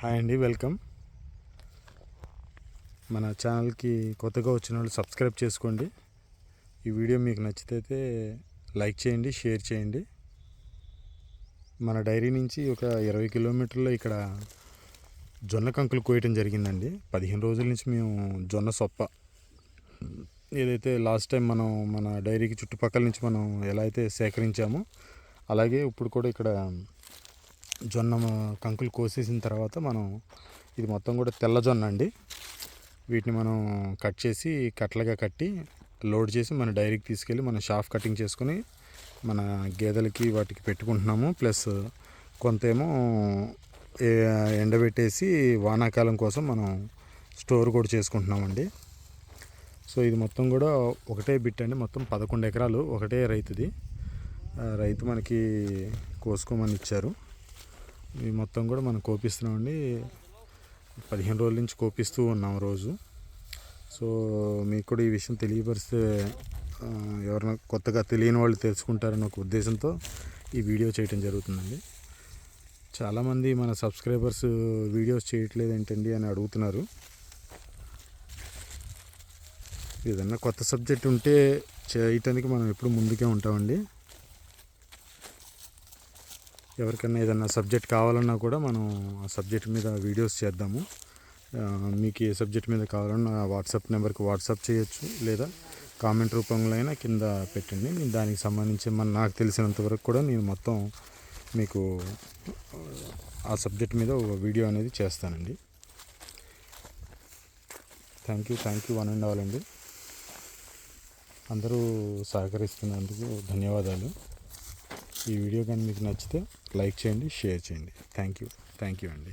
Hi అండి welcome. మన ఛానల్కి కొత్తగా వచ్చిన వాళ్ళు సబ్స్క్రైబ్ చేసుకోండి. ఈ వీడియో మీకు నచ్చితే లైక్ చేయండి షేర్ చేయండి. మన డైరీ నుంచి ఒక ఇరవై కిలోమీటర్లో ఇక్కడ జొన్న కంకులు కోయటం జరిగిందండి. పదిహేను రోజుల నుంచి మేము జొన్న సొప్ప. ఏదైతే లాస్ట్ టైం మనం మన డైరీకి చుట్టుపక్కల నుంచి మనం ఎలా అయితే సేకరించామో అలాగే ఇప్పుడు కూడా ఇక్కడ జొన్న కంకులు కోసేసిన తర్వాత మనం ఇది మొత్తం కూడా తెల్ల జొన్న అండి. వీటిని మనం కట్ చేసి కట్టలుగా కట్టి లోడ్ చేసి మన డైరీకి తీసుకెళ్ళి మనం షాఫ్ కటింగ్ చేసుకొని మన గేదెలకి వాటికి పెట్టుకుంటున్నాము. ప్లస్ కొంతేమో ఎండబెట్టేసి వానాకాలం కోసం మనం స్టోర్ కూడా చేసుకుంటున్నామండి. సో ఇది మొత్తం కూడా ఒకటే బిట్ అండి. మొత్తం పదకొండు ఎకరాలు ఒకటే రైతుది. రైతు మనకి కోసుకోమని ఇచ్చారు. ఇవి మొత్తం కూడా మనం కోపిస్తున్నామండి. పదిహేను రోజుల నుంచి కోపిస్తూ ఉన్నాం రోజు. సో మీకు కూడా ఈ విషయం తెలియపరిస్తే ఎవరైనా కొత్తగా తెలియని వాళ్ళు తెలుసుకుంటారని ఒక ఉద్దేశంతో ఈ వీడియో చేయటం జరుగుతుందండి. చాలామంది మన సబ్స్క్రైబర్స్ వీడియోస్ చేయట్లేదు ఏంటండి అని అడుగుతున్నారు. ఏదన్నా కొత్త సబ్జెక్ట్ ఉంటే చేయటానికి మనం ఎప్పుడు ముందుకే ఉంటామండి. ఎవరికైనా ఏదైనా సబ్జెక్ట్ కావాలన్నా కూడా మనం ఆ సబ్జెక్ట్ మీద వీడియోస్ చేద్దాము. మీకు ఏ సబ్జెక్ట్ మీద కావాలన్నా వాట్సాప్ నెంబర్కి వాట్సాప్ చేయొచ్చు లేదా కామెంట్ రూపంలో అయినా కింద పెట్టండి. నేను దానికి సంబంధించి మన నాకు తెలిసినంత వరకు కూడా నేను మొత్తం మీకు ఆ సబ్జెక్ట్ మీద ఒక వీడియో అనేది చేస్తానండి. Thank you thank you one and all అండి. అందరూ సహకరిస్తున్నందుకు ధన్యవాదాలు. ఈ వీడియో కానీ మీకు నచ్చితే లైక్ చేయండి షేర్ చేయండి. థ్యాంక్ యూ థ్యాంక్ యూ అండి.